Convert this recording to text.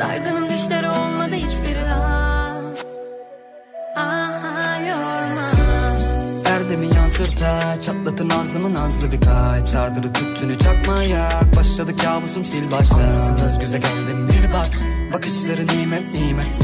Aa, Dargınım düşleri olmadı hiçbiri daha. Aha yorma Erdemi yansırta Çatlatın nazlımı nazlı bir kalp. Sardırı tüttünü çakmaya Başladı kabusum sil başta Göz göze geldim bir bak. Bakışları nimet nimet